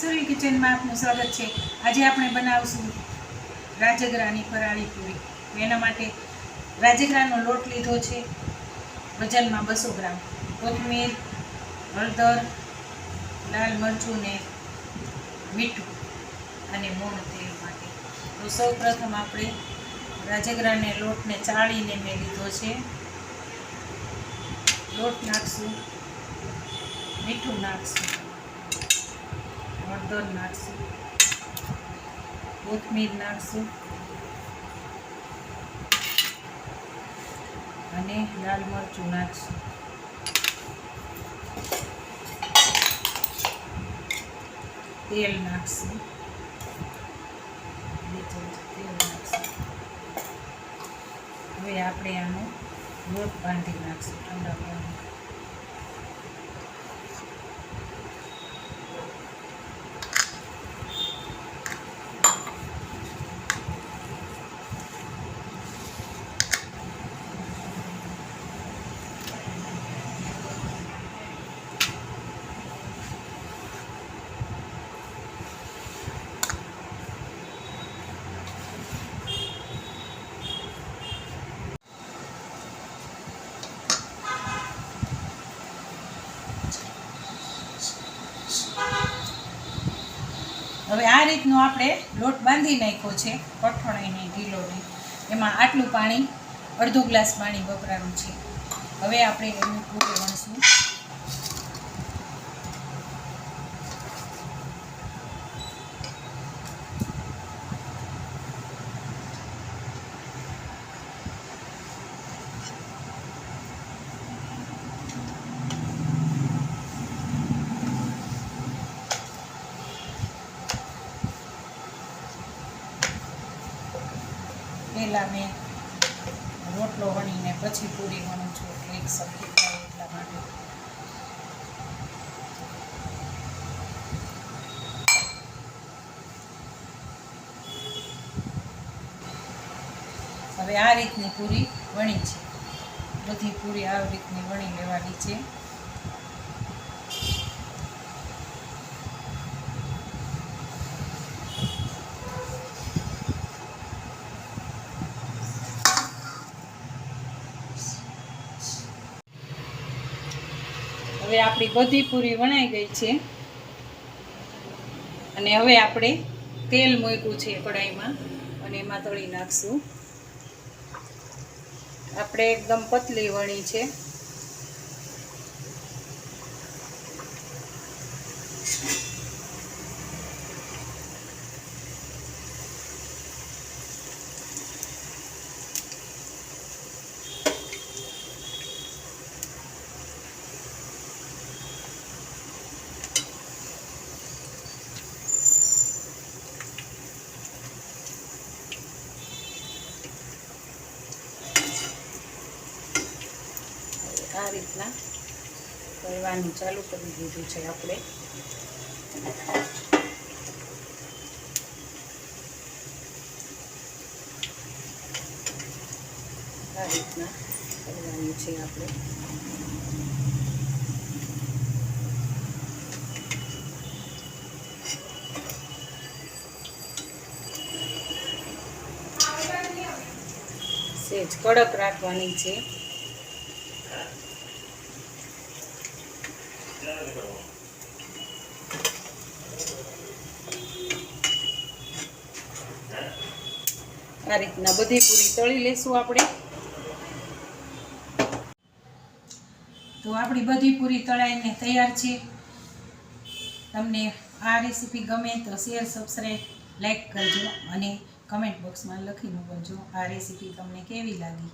સુરી કિચનમાં આપનું સ્વાગત છે. આજે આપણે બનાવશું રાજગરાની ફરાળી પૂરી. એના માટે રાજગરાનો લોટ લીધો છે. વજનમાં બસો ગ્રામ. કોથમીર, હળદર, લાલ મરચું ને મીઠું અને મોણ તેલ માટે. તો સૌ પ્રથમ આપણે રાજગરાને લોટને ચાળીને મેં લીધો છે. લોટ નાખશું, મીઠું નાખશું. હળદર નાખશું. કોથમીર નાખશું. અને લાલ મરચું નાખશું. તેલ નાખશું. હવે આપણે આનો લોટ બાંધી નાખશું ઠંડા પાણી. હવે આ રીતનો આપણે લોટ બાંધી નાખ્યો છે કઠોળીને ઢીલોને. એમાં આટલું પાણી, અડધો ગ્લાસ પાણી વપરાયું છે. હવે આપણે એનું પૂરું વણશું. પહેલાં મેં રોટલો વણીને પછી પૂરી વણું છું. એટલે એક સરખી થાય એટલા માટે. હવે આ રીતની પૂરી વણી છે. બધી પૂરી આ રીતની વણી લેવાની છે. હવે આપણી બધી પૂરી વણાઈ ગઈ છે. અને હવે આપણે તેલ મૂક્યું છે કઢાઈમાં અને એમાં તળી નાખશું. આપણે એકદમ પતલી વણી છે. આ રીતના કરવાનું ચાલુ કરી દીધું છે આપણે. આ રીતના કરવાનું છે આપણે. સેજ કડક રાખવાની છે. આ રીતના બધી પૂરી તળી લેશું આપણે. તો આપણી બધી પૂરી તળાઈને તૈયાર છે. તમને આ રેસીપી ગમે તો શેર સબસ્ક્રાઈબ લાઈક કરજો અને કમેન્ટ બોક્સમાં લખી મોકલજો આ રેસીપી તમને કેવી લાગી.